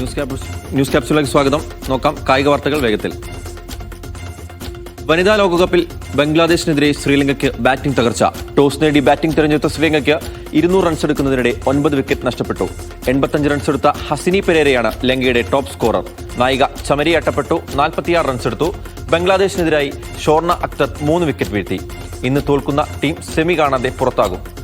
News news ക്യാപ്സിലേക്ക് സ്വാഗതം. നോക്കാം കായിക വാർത്തകൾ വേഗത്തിൽ. വനിതാ ലോകകപ്പിൽ ബംഗ്ലാദേശിനെതിരെ ശ്രീലങ്കയ്ക്ക് ബാറ്റിംഗ് തകർച്ച. ടോസ് നേടി ബാറ്റിംഗ് തെരഞ്ഞെടുത്ത ശ്രീലങ്കയ്ക്ക് ഇരുന്നൂറ് റൺസ് എടുക്കുന്നതിനിടെ ഒൻപത് വിക്കറ്റ് നഷ്ടപ്പെട്ടു. എൺപത്തഞ്ച് റൺസ് എടുത്ത ഹസിനി പെരേരയാണ് ലങ്കയുടെ ടോപ്പ് സ്കോറർ നായിക ചമരി അട്ടപ്പെട്ടു നാൽപ്പത്തിയാറ് റൺസ് എടുത്തു. ബംഗ്ലാദേശിനെതിരായി ഷോർണ അക്തർ മൂന്ന് വിക്കറ്റ് വീഴ്ത്തി. ഇന്ന് തോൽക്കുന്ന ടീം സെമി കാണാതെ പുറത്താകും.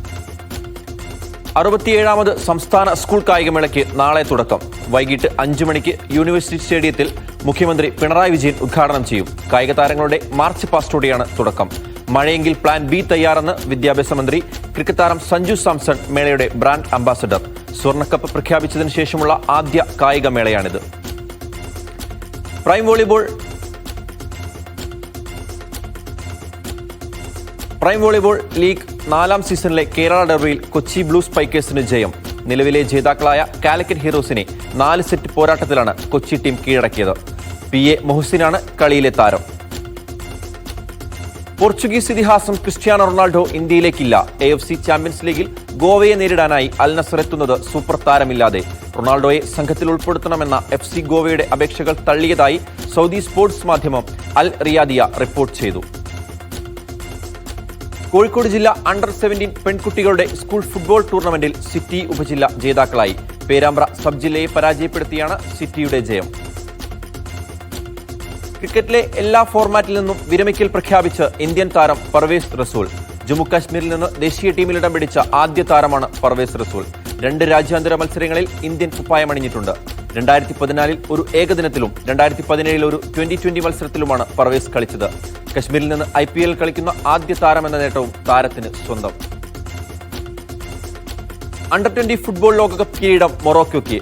അറുപത്തിയേഴാമത് സംസ്ഥാന സ്കൂൾ കായികമേളയ്ക്ക് നാളെ തുടക്കം. വൈകിട്ട് അഞ്ചു മണിക്ക് യൂണിവേഴ്സിറ്റി സ്റ്റേഡിയത്തിൽ മുഖ്യമന്ത്രി പിണറായി വിജയൻ ഉദ്ഘാടനം ചെയ്യും. കായിക താരങ്ങളുടെ മാർച്ച് പാസ്റ്റോടെയാണ് തുടക്കം. മഴയെങ്കിൽ പ്ലാൻ ബി തയ്യാറെന്ന് വിദ്യാഭ്യാസ മന്ത്രി ക്രിക്കറ്റ് താരം സഞ്ജു സാംസൺ മേളയുടെ ബ്രാൻഡ് അംബാസഡർ. സ്വർണക്കപ്പ് പ്രഖ്യാപിച്ചതിന് ശേഷമുള്ള ആദ്യ കായിക മേളയാണിത്. Prime volleyball prime volleyball league നാലാം സീസണിലെ കേരള ഡെർബിയിൽ കൊച്ചി ബ്ലൂ സ്പൈക്കേഴ്സിന് ജയം. നിലവിലെ ജേതാക്കളായ കാലിക്കറ്റ് ഹീറോസിനെ നാല് സെറ്റ് പോരാട്ടത്തിലാണ് കൊച്ചി ടീം കീഴടക്കിയത്. പി. എ. മൊഹസിനാണ് കളിയിലെ താരം. പോർച്ചുഗീസ് ഇതിഹാസം ക്രിസ്ത്യാനോ റൊണാൾഡോ ഇന്ത്യയിലേക്കില്ല. എ എഫ് സി ചാമ്പ്യൻസ് ലീഗിൽ ഗോവയെ നേരിടാനായി അൽ നസർ എത്തുന്നത് സൂപ്പർ താരമില്ലാതെ. റൊണാൾഡോയെ സംഘത്തിൽ ഉൾപ്പെടുത്തണമെന്ന എഫ് സി ഗോവയുടെ അപേക്ഷകൾ തള്ളിയതായി സൗദി സ്പോർട്സ് മാധ്യമം അൽ റിയാദിയ റിപ്പോർട്ട് ചെയ്തു. കോഴിക്കോട് ജില്ല അണ്ടർ സെവന്റീൻ പെൺകുട്ടികളുടെ സ്കൂൾ ഫുട്ബോൾ ടൂർണമെന്റിൽ സിറ്റി ഉപജില്ല ജേതാക്കളായി. പേരാമ്പ്ര സബ് ജില്ലയെ പരാജയപ്പെടുത്തിയാണ് സിറ്റിയുടെ ജയം. ക്രിക്കറ്റിലെ എല്ലാ ഫോർമാറ്റിൽ നിന്നും വിരമിക്കൽ പ്രഖ്യാപിച്ച് ഇന്ത്യൻ താരം പർവേസ് റസൂൽ. ജമ്മുകാശ്മീരിൽ നിന്ന് ദേശീയ ടീമിൽ ഇടം പിടിച്ച ആദ്യ താരമാണ് പർവേസ് റസൂൽ. രണ്ട് രാജ്യാന്തര മത്സരങ്ങളിൽ ഇന്ത്യൻ കുപ്പായമണിഞ്ഞിട്ടുണ്ട് രണ്ടായിരത്തി പതിനാലിൽ ഒരു ഏകദിനത്തിലും രണ്ടായിരത്തി പതിനേഴിൽ ഒരു ട്വന്റി ട്വന്റി മത്സരത്തിലുമാണ് പർവേസ് കളിച്ചത്. കശ്മീരിൽ നിന്ന് ഐ പി എൽ കളിക്കുന്ന ആദ്യ താരമെന്ന നേട്ടവും താരത്തിന് സ്വന്തം. അണ്ടർ ട്വന്റി ഫുട്ബോൾ ലോകകപ്പ് കിരീടം മൊറോക്കോയ്ക്ക്.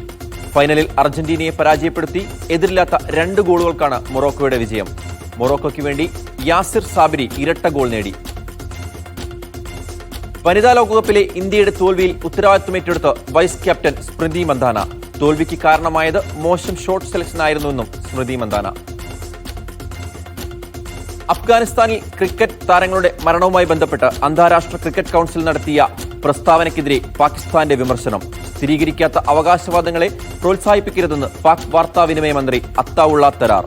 ഫൈനലിൽ അർജന്റീനയെ പരാജയപ്പെടുത്തി എതിരില്ലാത്ത രണ്ട് ഗോളുകൾക്കാണ് മൊറോക്കോയുടെ വിജയം. മൊറോക്കോയ്ക്ക് വേണ്ടി യാസിർ സാബിരി ഇരട്ട ഗോൾ നേടി. വനിതാ ലോകകപ്പിലെ ഇന്ത്യയുടെ തോൽവിയിൽ ഉത്തരവാദിത്വം ഏറ്റെടുത്ത് വൈസ് ക്യാപ്റ്റൻ സ്മൃതി മന്ദാന. തോൽവിക്ക് കാരണമായത് മോശം ഷോട്ട് സെലക്ഷൻ ആയിരുന്നുവെന്നും സ്മൃതി മന്ദാന. അഫ്ഗാനിസ്ഥാനിൽ ക്രിക്കറ്റ് താരങ്ങളുടെ മരണവുമായി ബന്ധപ്പെട്ട് അന്താരാഷ്ട്ര ക്രിക്കറ്റ് കൗൺസിൽ നടത്തിയ പ്രസ്താവനയ്ക്കെതിരെ പാകിസ്ഥാന്റെ വിമർശനം. സ്ഥിരീകരിക്കാത്ത അവകാശവാദങ്ങളെ പ്രോത്സാഹിപ്പിക്കരുതെന്ന് പാക് വാർത്താവിനിമയ മന്ത്രി അത്താവുള്ള തരാർ.